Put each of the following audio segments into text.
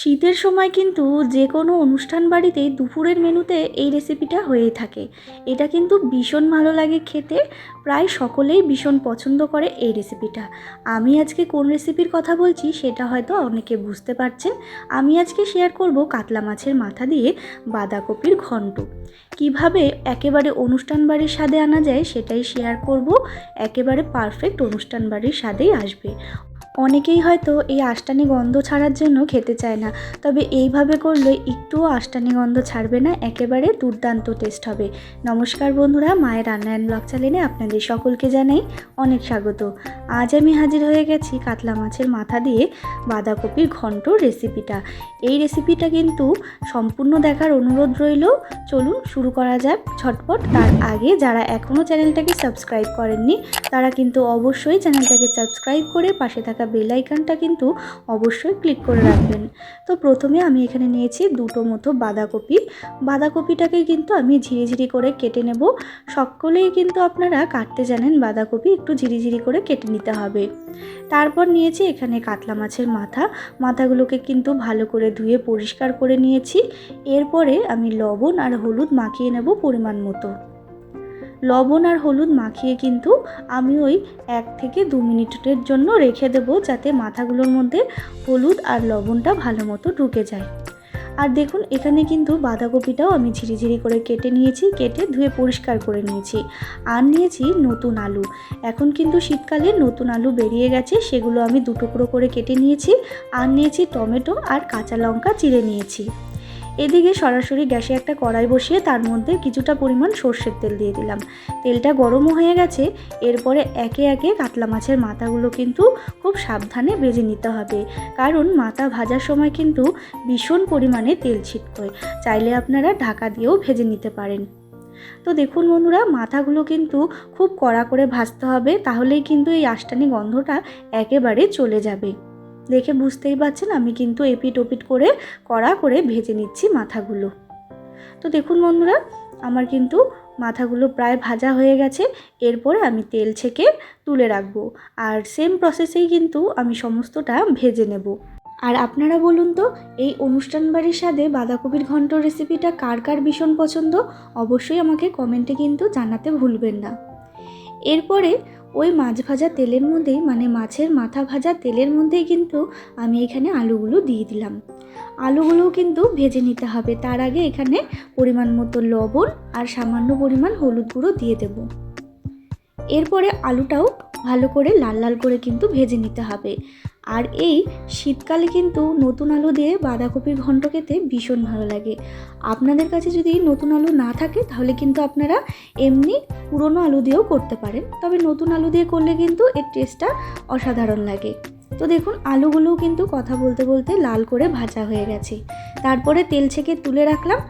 শীতের সময় কিন্তু যে কোনো অনুষ্ঠান বাড়িতেই দুপুরের মেনুতে এই রেসিপিটা হয়েই থাকে। এটা কিন্তু ভীষণ ভালো লাগে খেতে। প্রায় সকলেই ভীষণ পছন্দ করে এই রেসিপিটা। আমি আজকে কোন রেসিপির কথা বলছি সেটা হয়তো অনেকে বুঝতে পারছেন। আমি আজকে শেয়ার করব কাতলা মাছের মাথা দিয়ে বাঁধাকপির ঘন্ট। কীভাবে একেবারে অনুষ্ঠান বাড়ির স্বাদে আনা যায় সেটাই শেয়ার করব। একেবারে পারফেক্ট অনুষ্ঠান বাড়ির স্বাদেই আসবে। অনেকেই হয়তো এই আষ্টানি গন্ধ ছাড়ার জন্য খেতে চায় না, তবে এইভাবে করলে একটুও আষ্টানি গন্ধ ছাড়বে না, একেবারে দুর্দান্ত টেস্ট হবে। নমস্কার বন্ধুরা, মায়ের রান্নায়ন ব্লগ চ্যানেলে আপনাদের সকলকে জানাই অনেক স্বাগত। আজ আমি হাজির হয়ে গেছি কাতলা মাছের মাথা দিয়ে বাঁধাকপির ঘন্ট রেসিপিটা এই রেসিপিটা কিন্তু সম্পূর্ণ দেখার অনুরোধ রইল। চলুন শুরু করা যাক ঝটপট। তার আগে যারা এখনও চ্যানেলটাকে সাবস্ক্রাইব করেননি, তারা কিন্তু অবশ্যই চ্যানেলটাকে সাবস্ক্রাইব করে পাশে থাকা বেল আইকনটা কিন্তু অবশ্যই ক্লিক করে রাখবেন। তো প্রথমে আমি এখানে নিয়েছি দুটো মতো বাঁধাকপি। বাঁধাকপিটাকে কিন্তু আমি ঝিরিঝিরি করে কেটে নেব। সকলেই কিন্তু আপনারা কাটতে জানেন বাঁধাকপি, একটু ঝিরিঝিরি করে কেটে নিতে হবে। তারপর নিয়েছি এখানে কাতলা মাছের মাথা। মাথাগুলোকে কিন্তু ভালো করে ধুয়ে পরিষ্কার করে নিয়েছি। এরপরে আমি লবণ আর হলুদ মাখিয়ে নেব পরিমাণ মতো। লবণ আর হলুদ মাখিয়ে কিন্তু আমি ওই এক থেকে দু মিনিটের জন্য রেখে দেবো যাতে মাথাগুলোর মধ্যে হলুদ আর লবণটা ভালো মতো ঢুকে যায়। আর দেখুন, এখানে কিন্তু বাঁধাকপিটাও আমি ঝিরিঝিরি করে কেটে নিয়েছি, কেটে ধুয়ে পরিষ্কার করে নিয়েছি। আর নিয়েছি নতুন আলু। এখন কিন্তু শীতকালে নতুন আলু বেরিয়ে গেছে, সেগুলো আমি দুটুকরো করে কেটে নিয়েছি। আর নিয়েছি টমেটো আর কাঁচা লঙ্কা চিড়ে নিয়েছি। এদিকে সরাসরি গ্যাসে একটা কড়াই বসিয়ে তার মধ্যে কিছুটা পরিমাণ সর্ষের তেল দিয়ে দিলাম। তেলটা গরমও হয়ে গেছে, এরপরে একে একে কাতলা মাছের মাথাগুলো কিন্তু খুব সাবধানে ভেজে নিতে হবে। কারণ মাথা ভাজার সময় কিন্তু ভীষণ পরিমাণে তেল ছিটকোয় চাইলে আপনারা ঢাকা দিয়েও ভেজে নিতে পারেন। তো দেখুন বন্ধুরা, মাথাগুলো কিন্তু খুব কড়া করে ভাজতে হবে, তাহলেই কিন্তু এই আষ্টানি গন্ধটা একেবারে চলে যাবে। দেখে বুঝতেই পারছেন আমি কিন্তু এপিট ওপিট করে, কড়া করে ভেজে নিচ্ছি মাথাগুলো। তো দেখুন বন্ধুরা, আমার কিন্তু মাথাগুলো প্রায় ভাজা হয়ে গেছে, এরপরে আমি তেল ছেঁকে তুলে রাখব। আর সেম প্রসেসেই কিন্তু আমি সমস্তটা ভেজে নেব। আর আপনারা বলুন তো, এই অনুষ্ঠান বাড়ির স্বাদে বাঁধাকপির ঘন্ট রেসিপিটা কার কার ভীষণ পছন্দ, অবশ্যই আমাকে কমেন্টে কিন্তু জানাতে ভুলবেন না। এরপরে ওই মাছ ভাজা তেলের মধ্যেই মানে মাছের মাথা ভাজা তেলের মধ্যেই কিন্তু আমি এখানে আলুগুলো দিয়ে দিলাম। আলুগুলোও কিন্তু ভেজে নিতে হবে। তার আগে এখানে পরিমাণ মতো লবণ আর সামান্য পরিমাণ হলুদ গুঁড়ো দিয়ে দেব। এরপরে আলুটাও ভালো করে লাল লাল করে কিন্তু ভেজে নিতে হবে। আর এই শীতকালে কিন্তু নতুন আলু দিয়ে বাঁধাকপির ঘন্ট খেতে ভীষণ ভালো লাগে। আপনাদের কাছে যদি নতুন আলু না থাকে, তাহলে কিন্তু আপনারা এমনি পুরনো আলু দিয়েও করতে পারেন। তবে নতুন আলু দিয়ে করলে কিন্তু এর টেস্টটা অসাধারণ লাগে। তো দেখুন, আলুগুলোও কিন্তু কথা বলতে বলতে লাল করে ভাজা হয়ে গেছে। তারপরে তেল ছেঁকে তুলে রাখলাম।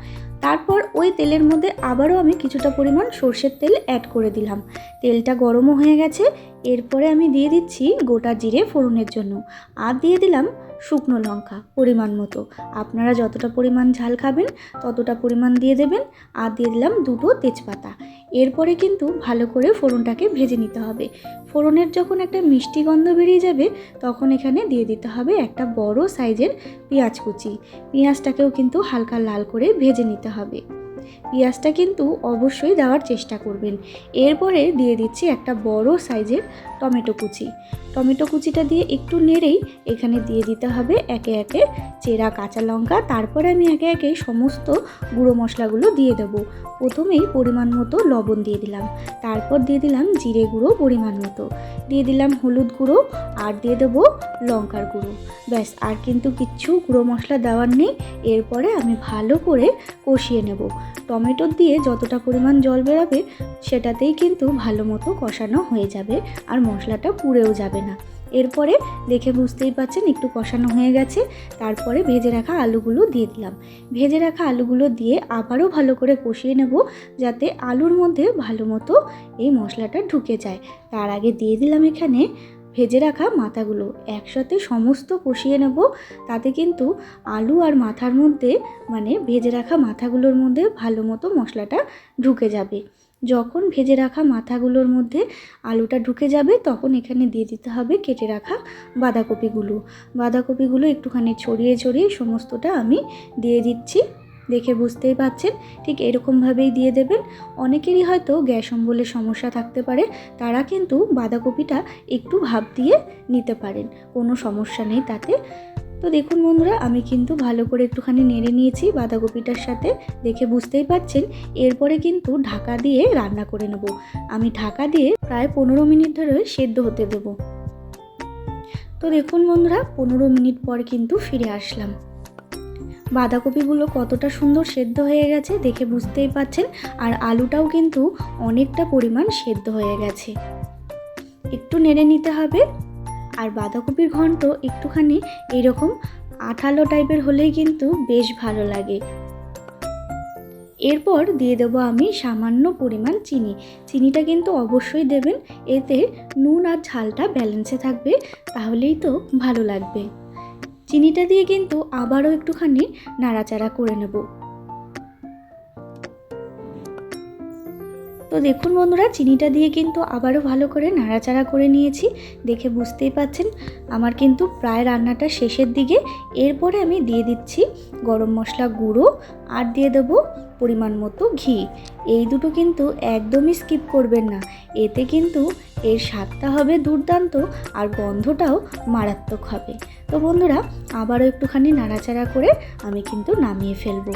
তারপর ওই তেলের মধ্যে আবারও আমি কিছুটা পরিমাণ সর্ষের তেল অ্যাড করে দিলাম। তেলটা গরমও হয়ে গেছে এরপরে আমি দিয়ে দিচ্ছি গোটা জিরে ফোড়নের জন্য। আর দিয়ে দিলাম শুকনো লঙ্কা, পরিমাণ মতো। আপনারা যতটা পরিমাণ ঝাল খাবেন, ততটা পরিমাণ দিয়ে দেবেন। আর দিয়ে দিলাম দুটো তেজপাতা। এরপরে কিন্তু ভালো করে ফোড়নটাকে ভেজে নিতে হবে। ফোড়নের যখন একটা মিষ্টি গন্ধ বেরিয়ে যাবে, তখন এখানে দিয়ে দিতে হবে একটা বড় সাইজের পেঁয়াজ কুচি। পেঁয়াজটাকেও কিন্তু হালকা লাল করে ভেজে নিতে হবে। পেঁয়াজটা কিন্তু অবশ্যই দেওয়ার চেষ্টা করবেন। এরপরে দিয়ে দিচ্ছি একটা বড় সাইজের টমেটো কুচি। টমেটো কুচিটা দিয়ে একটু নেড়েই এখানে দিয়ে দিতে হবে একে একে চেরা কাঁচা লঙ্কা। তারপরে আমি একে একে সমস্ত গুঁড়ো মশলাগুলো দিয়ে দেবো। প্রথমেই পরিমাণ মতো লবণ দিয়ে দিলাম। তারপর দিয়ে দিলাম জিরে গুঁড়ো পরিমাণ মতো। দিয়ে দিলাম হলুদ গুঁড়ো আর দিয়ে দেবো লঙ্কার গুঁড়ো। ব্যাস, আর কিন্তু কিচ্ছু গুঁড়ো মশলা দেওয়ার নেই। এরপরে আমি ভালো করে কষিয়ে নেব। টমেটো দিয়ে যতটা পরিমাণ জল বেরোবে সেটাতেই কিন্তু ভালো মতো কষানো হয়ে যাবে। আর মশলাটা পুড়েও যাবে না। এরপরে দেখে বুঝতেই পাচ্ছেন একটু কষানো হয়ে গেছে। তারপরে ভেজে রাখা আলুগুলো দিয়ে দিলাম। ভেজে রাখা আলুগুলো দিয়ে আবারও ভালো করে কষিয়ে নেব যাতে আলুর মধ্যে ভালো মতো এই মশলাটা ঢুকে যায়। তার আগে দিয়ে দিলাম এখানে ভেজে রাখা মাথাগুলো। একসাথে সমস্ত কষিয়ে নেব। তাতে কিন্তু আলু আর মাথার মধ্যে মানে ভেজে রাখা মাথাগুলোর মধ্যে ভালো মতো মশলাটা ঢুকে যাবে। যখন ভেজে রাখা মাথাগুলোর মধ্যে আলুটা ঢুকে যাবে, তখন এখানে দিয়ে দিতে হবে কেটে রাখা বাঁধাকপিগুলো। বাঁধাকপিগুলো একটুখানি ছড়িয়ে ছড়িয়ে সমস্তটা আমি দিয়ে দিচ্ছি। দেখে বুঝতেই পাচ্ছেন, ঠিক এরকমভাবেই দিয়ে দেবেন। অনেকেরই হয়তো গ্যাস অম্বলের সমস্যা থাকতে পারে, তারা কিন্তু বাঁধাকপিটা একটু ভাপ দিয়ে নিতে পারেন। কোনো সমস্যা নেই তাতে। তো দেখুন বন্ধুরা, আমি কিন্তু ভালো করে একটুখানি নেড়ে নিয়েছি বাঁধাকপিটার সাথে, দেখে বুঝতেই পাচ্ছেন এরপরে কিন্তু ঢাকা দিয়ে রান্না করে নেব। আমি ঢাকা দিয়ে প্রায় পনেরো মিনিট ধরে সেদ্ধ হতে দেব। তো দেখুন বন্ধুরা, পনেরো মিনিট পর কিন্তু ফিরে আসলাম। বাঁধাকপিগুলো কতটা সুন্দর সেদ্ধ হয়ে গেছে, দেখে বুঝতেই পাচ্ছেন আর আলুটাও কিন্তু অনেকটা পরিমাণ সেদ্ধ হয়ে গেছে। একটু নেড়ে নিতে হবে। আর বাঁধাকপির ঘন্ট একটুখানি এরকম আঠালো টাইপের হলেই কিন্তু বেশ ভালো লাগে। এরপর দিয়ে দেবো আমি সামান্য পরিমাণ চিনি। চিনিটা কিন্তু অবশ্যই দেবেন, এতে নুন আর ঝালটা ব্যালেন্সে থাকবে, তাহলেই তো ভালো লাগবে। চিনিটা দিয়ে কিন্তু আবারও একটুখানি নাড়াচাড়া করে নেব। তো দেখুন বন্ধুরা, চিনিটা দিয়ে কিন্তু আবারও ভালো করে নাড়াচাড়া করে নিয়েছি। দেখে বুঝতেই পাচ্ছেন, আমার কিন্তু প্রায় রান্নাটা শেষের দিকে। এরপরে আমি দিয়ে দিচ্ছি গরম মশলা গুঁড়ো আর দিয়ে দেবো পরিমাণ মতো ঘি। এই দুটো কিন্তু একদমই স্কিপ করবেন না। এতে কিন্তু এর স্বাদটা হবে দুর্দান্ত আর গন্ধটাও মারাত্মক হবে। তো বন্ধুরা, আবারও একটুখানি নাড়াচাড়া করে আমি কিন্তু নামিয়ে ফেলব।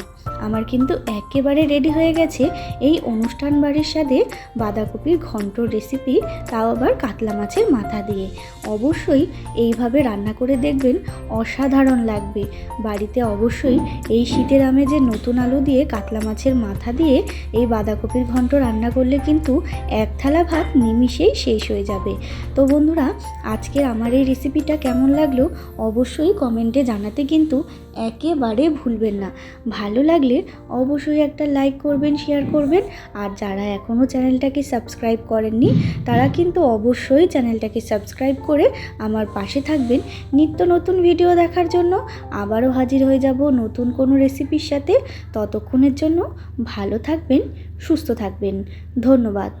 আমার কিন্তু একেবারে রেডি হয়ে গেছে এই অনুষ্ঠান বাড়ির সাথে বাঁধাকপির ঘন্ট রেসিপি তাও আবার কাতলা মাছের মাথা দিয়ে। অবশ্যই এইভাবে রান্না করে দেখবেন অসাধারণ লাগবে। বাড়িতে অবশ্যই এই শীতের আমেজে নতুন আলু দিয়ে কাতলা মাছের মাথা দিয়ে এই বাঁধাকপির ঘন্ট রান্না করলে কিন্তু এক থালা ভাত নিমিষেই শেষ হয়ে যাবে। তো বন্ধুরা আজকে আমার এই রেসিপিটা কেমন লাগল? অবশ্যই কমেন্টে জানাতে কিন্তু একেবারে ভুলবেন না। ভালো লাগলে অবশ্যই একটা লাইক করবেন শেয়ার করবেন। আর যারা এখনও চ্যানেলটাকে সাবস্ক্রাইব করেননি, তারা কিন্তু অবশ্যই চ্যানেলটাকে সাবস্ক্রাইব করে আমার পাশে থাকবেন। নিত্য নতুন ভিডিও দেখার জন্য আবারও হাজির হয়ে যাব নতুন কোনো রেসিপির সাথে। ততক্ষণের জন্য ভালো থাকবেন, সুস্থ থাকবেন। ধন্যবাদ।